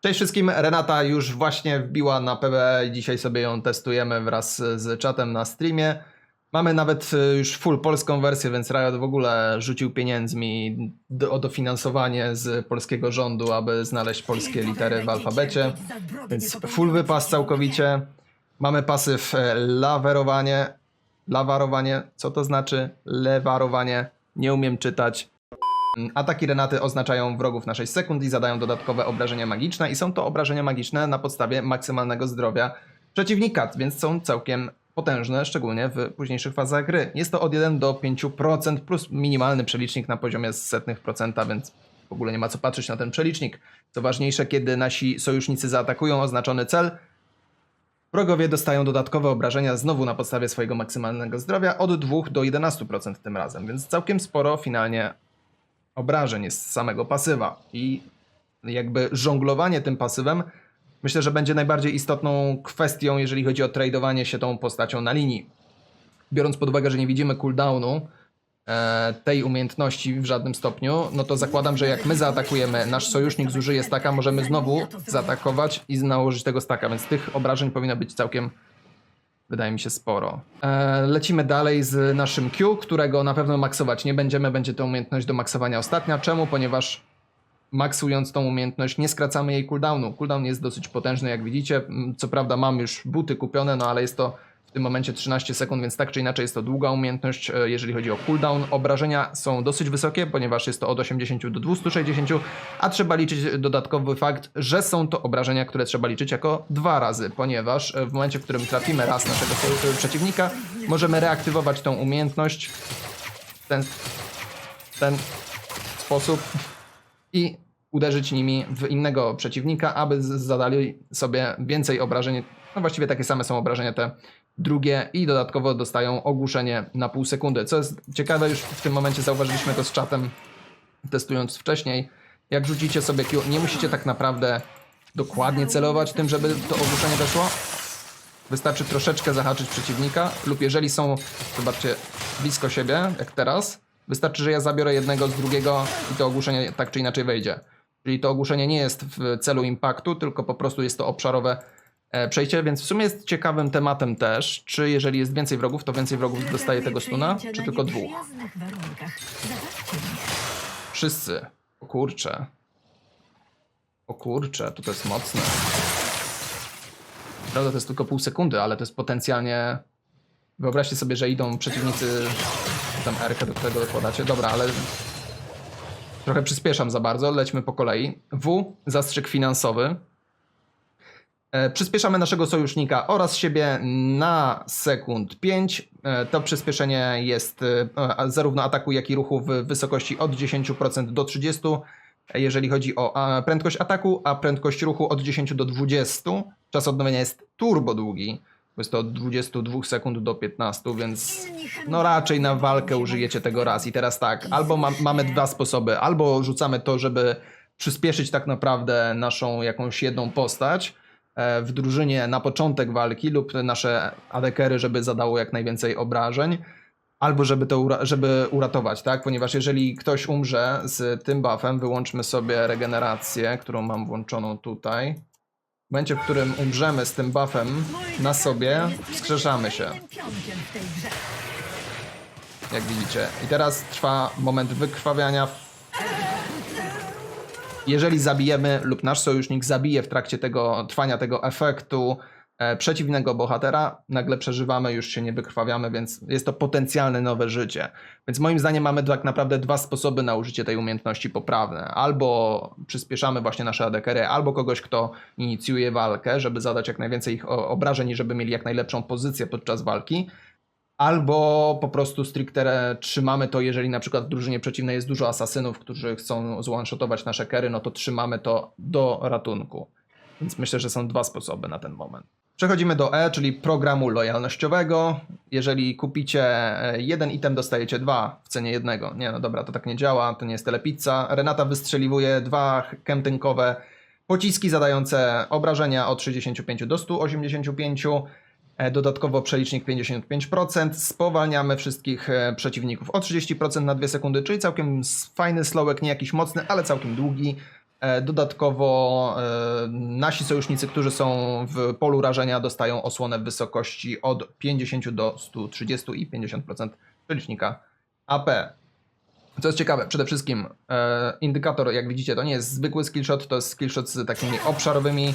Cześć wszystkim, Renata już właśnie wbiła na PWE dzisiaj sobie ją testujemy wraz z czatem na streamie. Mamy nawet y, już full polską wersję, więc Riot w ogóle rzucił pieniędzmi o dofinansowanie z polskiego rządu, aby znaleźć polskie litery w alfabecie. Więc full wypas całkowicie. Mamy pasyw e, lawerowanie. Lawarowanie, co to znaczy? Lewarowanie. Nie umiem czytać. Ataki Renaty oznaczają wrogów na 6 sekund i zadają dodatkowe obrażenia magiczne i są to obrażenia magiczne na podstawie maksymalnego zdrowia przeciwnika, więc są całkiem potężne, szczególnie w późniejszych fazach gry. Jest to od 1 do 5% plus minimalny przelicznik na poziomie setnych procenta, więc w ogóle nie ma co patrzeć na ten przelicznik. Co ważniejsze, kiedy nasi sojusznicy zaatakują oznaczony cel, Wrogowie dostają dodatkowe obrażenia znowu na podstawie swojego maksymalnego zdrowia od 2 do 11% tym razem, więc całkiem sporo finalnie obrażeń jest samego pasywa. I jakby żonglowanie tym pasywem myślę, że będzie najbardziej istotną kwestią, jeżeli chodzi o tradowanie się tą postacią na linii. Biorąc pod uwagę, że nie widzimy cooldownu e, tej umiejętności w żadnym stopniu, no to zakładam, że jak my zaatakujemy, nasz sojusznik zużyje staka, możemy znowu zaatakować i nałożyć tego staka, więc tych obrażeń powinno być całkiem Wydaje mi się sporo. E, lecimy dalej z naszym Q, którego na pewno maksować nie będziemy. Będzie to umiejętność do maksowania ostatnia. Czemu? Ponieważ maksując tą umiejętność nie skracamy jej cooldownu. Cooldown jest dosyć potężny, jak widzicie. Mm, Co prawda mam już buty kupione, no ale jest to w tym momencie 13 sekund, więc tak czy inaczej jest to długa umiejętność, e, jeżeli chodzi o cooldown. Obrażenia są dosyć wysokie, ponieważ jest to od 80 do 260, a trzeba liczyć dodatkowy fakt, że są to obrażenia, które trzeba liczyć jako dwa razy, ponieważ e, w momencie, w którym trafimy raz naszego przeciwnika, możemy reaktywować tą umiejętność w ten, ten sposób i uderzyć nimi w innego przeciwnika, aby zadali sobie więcej obrażeń. No właściwie takie same są obrażenia te drugie i dodatkowo dostają ogłuszenie na pół sekundy. Co jest ciekawe, już w tym momencie zauważyliśmy to z czatem, testując wcześniej. Jak rzucicie sobie Q, nie musicie tak naprawdę dokładnie celować tym, żeby to ogłuszenie weszło. Wystarczy troszeczkę zahaczyć przeciwnika lub jeżeli są, zobaczcie, blisko siebie, jak teraz, wystarczy, że ja zabiorę jednego z drugiego i to ogłuszenie tak czy inaczej wejdzie. Czyli to ogłuszenie nie jest w celu impaktu, tylko po prostu jest to obszarowe przejście, więc w sumie jest ciekawym tematem też, czy jeżeli jest więcej wrogów, to więcej wrogów dostaje tego stuna, czy tylko dwóch. Wszyscy. O kurcze. O kurcze, to to jest mocne. Prawda, to jest tylko pół sekundy, ale to jest potencjalnie... Wyobraźcie sobie, że idą przeciwnicy... Tam R do którego dokładacie. Dobra, ale... Trochę przyspieszam za bardzo, lećmy po kolei. W. Zastrzyk finansowy. E, Przyspieszamy naszego sojusznika oraz siebie na sekund 5. E, To przyspieszenie jest e, zarówno ataku, jak i ruchu w wysokości od 10% do 30%, e, jeżeli chodzi o prędkość ataku, a prędkość ruchu od 10 do 20. Czas odnowienia jest turbo długi, jest to od 22 sekund do 15, więc no raczej na walkę użyjecie tego raz. I teraz tak, albo ma, mamy dwa sposoby, albo rzucamy to, żeby przyspieszyć tak naprawdę naszą jakąś jedną postać, w drużynie na początek walki lub nasze adekery, żeby zadało jak najwięcej obrażeń, albo żeby to ura- żeby uratować, tak? Ponieważ jeżeli ktoś umrze z tym buffem, wyłączmy sobie regenerację, którą mam włączoną tutaj. W momencie, w którym umrzemy z tym buffem na sobie, wskrzeszamy się, jak widzicie. I teraz trwa moment wykrwawiania. Jeżeli zabijemy lub nasz sojusznik zabije w trakcie tego trwania tego efektu e, przeciwnego bohatera, nagle przeżywamy, już się nie wykrwawiamy, więc jest to potencjalne nowe życie. Więc moim zdaniem mamy tak naprawdę dwa sposoby na użycie tej umiejętności poprawne. Albo przyspieszamy właśnie nasze adekery, albo kogoś, kto inicjuje walkę, żeby zadać jak najwięcej ich obrażeń i żeby mieli jak najlepszą pozycję podczas walki. Albo po prostu stricte trzymamy to, jeżeli na przykład w drużynie przeciwnej jest dużo asasynów, którzy chcą zone-shotować nasze kery, no to trzymamy to do ratunku. Więc myślę, że są dwa sposoby na ten moment. Przechodzimy do E, czyli programu lojalnościowego. Jeżeli kupicie e, jeden item, dostajecie dwa w cenie jednego. Nie, no dobra, to tak nie działa, to nie jest telepizza. Renata wystrzeliwuje dwa kemtynkowe pociski zadające obrażenia od 65 do 185. E, Dodatkowo przelicznik 55%. Spowalniamy wszystkich e, przeciwników o 30% na 2 sekundy, czyli całkiem fajny slowek, nie jakiś mocny, ale całkiem długi. E, Dodatkowo nasi sojusznicy, którzy są w polu rażenia, dostają osłonę w wysokości od 50 do 130 i 50% przelicznika AP. Co jest ciekawe, przede wszystkim indykator, jak widzicie, to nie jest zwykły skillshot, to jest skillshot z takimi obszarowymi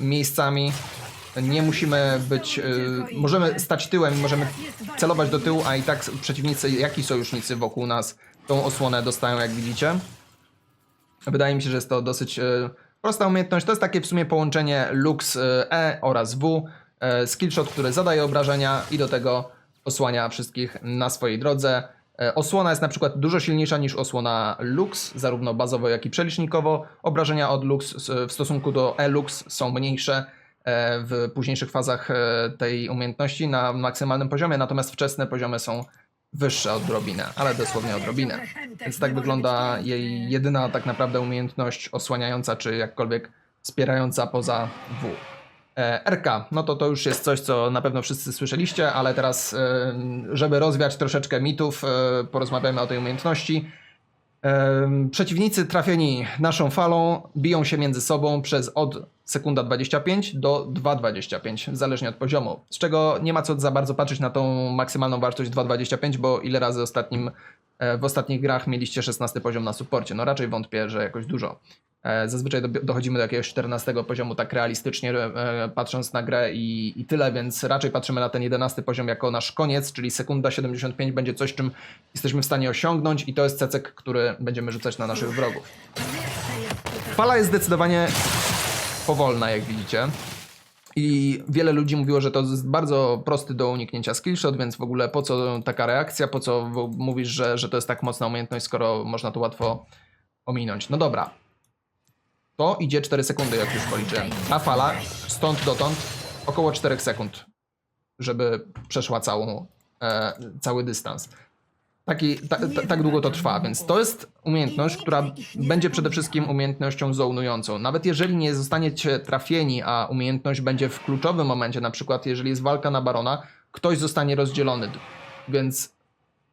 miejscami. Nie musimy być, e, możemy stać tyłem, możemy celować do tyłu, a i tak przeciwnicy, jak i sojusznicy wokół nas tą osłonę dostają, jak widzicie. Wydaje mi się, że jest to dosyć e, prosta umiejętność. To jest takie w sumie połączenie Lux e, E oraz W. E, skillshot, który zadaje obrażenia i do tego osłania wszystkich na swojej drodze. E, Osłona jest na przykład dużo silniejsza niż osłona Lux, zarówno bazowo, jak i przelicznikowo. Obrażenia od Lux s- w stosunku do E-Lux są mniejsze w późniejszych fazach e, tej umiejętności na maksymalnym poziomie, natomiast wczesne poziomy są wyższe odrobinę, ale dosłownie odrobinę. Więc tak wygląda jej jedyna tak naprawdę umiejętność osłaniająca, czy jakkolwiek wspierająca poza W. E, RK, no to to już jest coś, co na pewno wszyscy słyszeliście, ale teraz, e, żeby rozwiać troszeczkę mitów, porozmawiamy o tej umiejętności. Przeciwnicy trafieni naszą falą biją się między sobą przez od sekunda 25 do 2,25, zależnie od poziomu. Z czego nie ma co za bardzo patrzeć na tą maksymalną wartość 2,25, bo ile razy ostatnim, e, w ostatnich grach mieliście 16 poziom na suporcie? No raczej wątpię, że jakoś dużo. E, Zazwyczaj do- dochodzimy do jakiegoś 14 poziomu tak realistycznie e, patrząc na grę i, i tyle, więc raczej patrzymy na ten 11 poziom jako nasz koniec, czyli sekunda 75 będzie coś, czym jesteśmy w stanie osiągnąć i to jest cecek, który będziemy rzucać na naszych wrogów. Fala jest zdecydowanie powolna, jak widzicie. I wiele ludzi mówiło, że to jest bardzo prosty do uniknięcia skillshot, więc w ogóle po co taka reakcja, po co mówisz, że, że to jest tak mocna umiejętność, skoro można to łatwo ominąć. No dobra. To idzie 4 sekundy, jak już policzyłem. Ta fala stąd dotąd około 4 sekund, żeby przeszła całą, e, cały dystans. Taki, ta, ta, tak długo to trwa, więc to jest umiejętność, która będzie przede wszystkim umiejętnością zonującą. Nawet jeżeli nie zostaniecie trafieni, a umiejętność będzie w kluczowym momencie, na przykład jeżeli jest walka na barona, ktoś zostanie rozdzielony, więc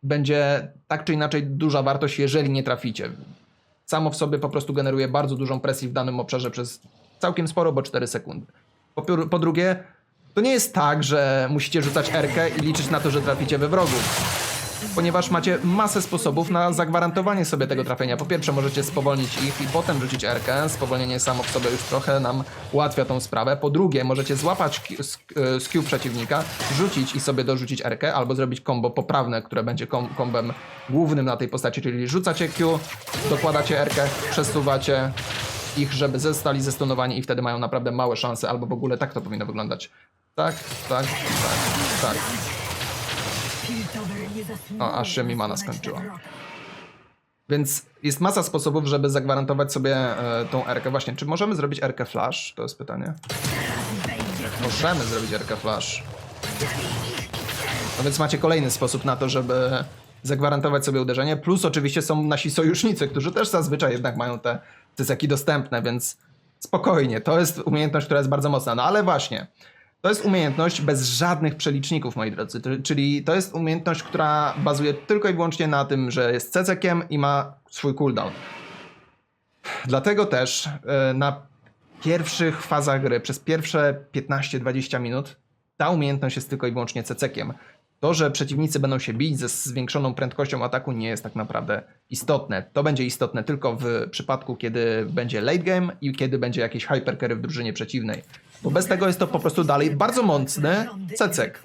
będzie tak czy inaczej duża wartość, jeżeli nie traficie. Samo w sobie po prostu generuje bardzo dużą presję w danym obszarze przez całkiem sporo, bo 4 sekundy. Po, po drugie, to nie jest tak, że musicie rzucać erkę i liczyć na to, że traficie we wrogów ponieważ macie masę sposobów na zagwarantowanie sobie tego trafienia. Po pierwsze, możecie spowolnić ich i potem rzucić R-kę. Spowolnienie samo w sobie już trochę nam ułatwia tą sprawę. Po drugie, możecie złapać e, Q przeciwnika, rzucić i sobie dorzucić R-kę, albo zrobić combo poprawne, które będzie kom kombem głównym na tej postaci, czyli rzucacie Q, dokładacie R-kę, przesuwacie ich, żeby zostali zestunowani i wtedy mają naprawdę małe szanse, albo w ogóle tak to powinno wyglądać. Tak, tak, tak, tak. O, aż się mi mana skończyła. Więc jest masa sposobów, żeby zagwarantować sobie e, tą R-kę. Właśnie, czy możemy zrobić R-kę flash? To jest pytanie. Możemy zrobić R-kę flash. No więc macie kolejny sposób na to, żeby zagwarantować sobie uderzenie. Plus oczywiście są nasi sojusznicy, którzy też zazwyczaj jednak mają te cyceki dostępne, więc spokojnie. To jest umiejętność, która jest bardzo mocna. No ale właśnie, to jest umiejętność bez żadnych przeliczników, moi drodzy. Czyli to jest umiejętność, która bazuje tylko i wyłącznie na tym, że jest cecekiem i ma swój cooldown. Dlatego też e, na pierwszych fazach gry, przez pierwsze 15-20 minut, ta umiejętność jest tylko i wyłącznie cecekiem. To, że przeciwnicy będą się bić ze zwiększoną prędkością ataku, nie jest tak naprawdę istotne. To będzie istotne tylko w przypadku, kiedy będzie late game i kiedy będzie jakiś hypercarry w drużynie przeciwnej. Bo bez tego jest to po prostu dalej bardzo mocny cecek.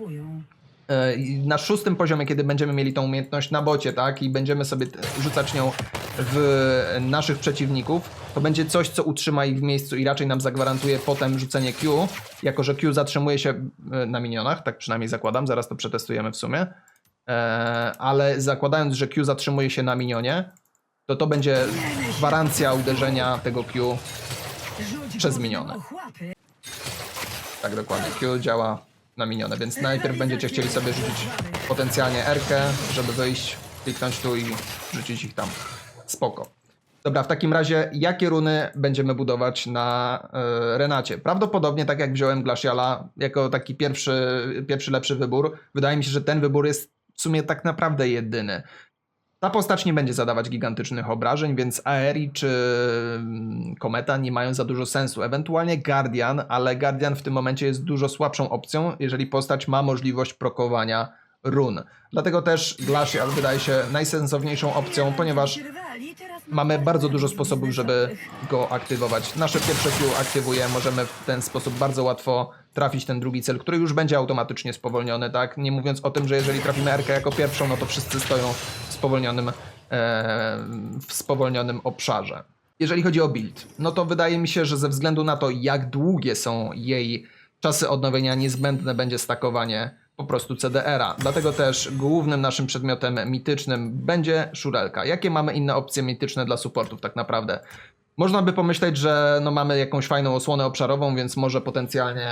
E, na szóstym poziomie, kiedy będziemy mieli tą umiejętność na bocie, tak, i będziemy sobie rzucać nią w naszych przeciwników, to będzie coś, co utrzyma ich w miejscu i raczej nam zagwarantuje potem rzucenie Q, jako że Q zatrzymuje się e, na minionach, tak przynajmniej zakładam, zaraz to przetestujemy w sumie, e, ale zakładając, że Q zatrzymuje się na minionie, to to będzie gwarancja uderzenia tego Q przez minione. Tak, dokładnie. Q działa na minione, więc najpierw będziecie chcieli sobie rzucić potencjalnie R-kę, żeby wyjść, kliknąć tu i rzucić ich tam. Spoko. Dobra, w takim razie jakie runy będziemy budować na e, Renacie? Prawdopodobnie tak jak wziąłem Glaciala jako taki pierwszy, pierwszy lepszy wybór. Wydaje mi się, że ten wybór jest w sumie tak naprawdę jedyny. Ta postać nie będzie zadawać gigantycznych obrażeń, więc Aeri czy mm, Kometa nie mają za dużo sensu. Ewentualnie Guardian, ale Guardian w tym momencie jest dużo słabszą opcją, jeżeli postać ma możliwość prokowania run. Dlatego też Glacial wydaje się najsensowniejszą opcją, ponieważ mamy bardzo dużo sposobów, żeby go aktywować. Nasze pierwsze Q aktywuje, możemy w ten sposób bardzo łatwo trafić ten drugi cel, który już będzie automatycznie spowolniony, tak? Nie mówiąc o tym, że jeżeli trafimy RK jako pierwszą, no to wszyscy stoją w spowolnionym, e, w spowolnionym obszarze. Jeżeli chodzi o build, no to wydaje mi się, że ze względu na to, jak długie są jej czasy odnowienia, niezbędne będzie stakowanie po prostu CDR-a. Dlatego też głównym naszym przedmiotem mitycznym będzie szurelka. Jakie mamy inne opcje mityczne dla supportów tak naprawdę? Można by pomyśleć, że no mamy jakąś fajną osłonę obszarową, więc może potencjalnie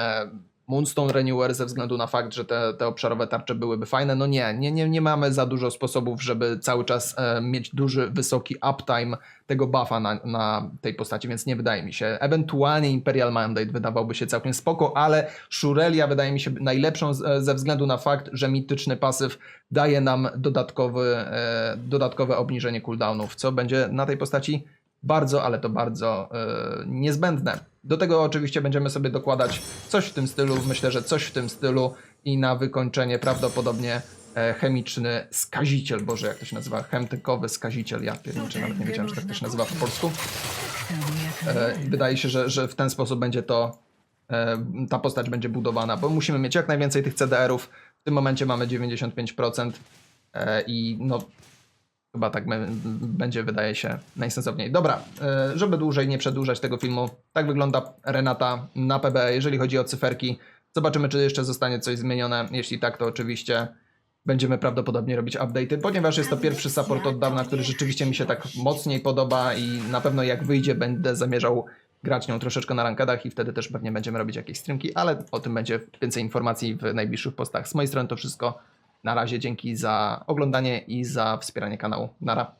Moonstone Renewer ze względu na fakt, że te, te obszarowe tarcze byłyby fajne. No nie, nie, nie, nie mamy za dużo sposobów, żeby cały czas e, mieć duży, wysoki uptime tego buffa na, na tej postaci, więc nie wydaje mi się. Ewentualnie Imperial Mandate wydawałby się całkiem spoko, ale Shurelia wydaje mi się najlepszą z, ze względu na fakt, że mityczny pasyw daje nam dodatkowy, e, dodatkowe obniżenie cooldownów, co będzie na tej postaci bardzo, ale to bardzo e, niezbędne. Do tego oczywiście będziemy sobie dokładać coś w tym stylu, myślę, że coś w tym stylu. I na wykończenie prawdopodobnie e, chemiczny skaziciel, boże jak to się nazywa, chemtykowy skaziciel, ja pierniczę, nawet nie wiedziałem, że tak to się nazywa po polsku. E, wydaje się, że, że w ten sposób będzie to, e, ta postać będzie budowana, bo musimy mieć jak najwięcej tych CDR-ów. W tym momencie mamy 95% e, i no chyba tak będzie, wydaje się, najsensowniej. Dobra, e, żeby dłużej nie przedłużać tego filmu, tak wygląda Renata na PB, jeżeli chodzi o cyferki. Zobaczymy, czy jeszcze zostanie coś zmienione. Jeśli tak, to oczywiście będziemy prawdopodobnie robić update'y, ponieważ jest to pierwszy support od dawna, który rzeczywiście mi się tak mocniej podoba i na pewno jak wyjdzie, będę zamierzał grać nią troszeczkę na rankedach i wtedy też pewnie będziemy robić jakieś streamki, ale o tym będzie więcej informacji w najbliższych postach. Z mojej strony to wszystko. Na razie dzięki za oglądanie i za wspieranie kanału. Nara.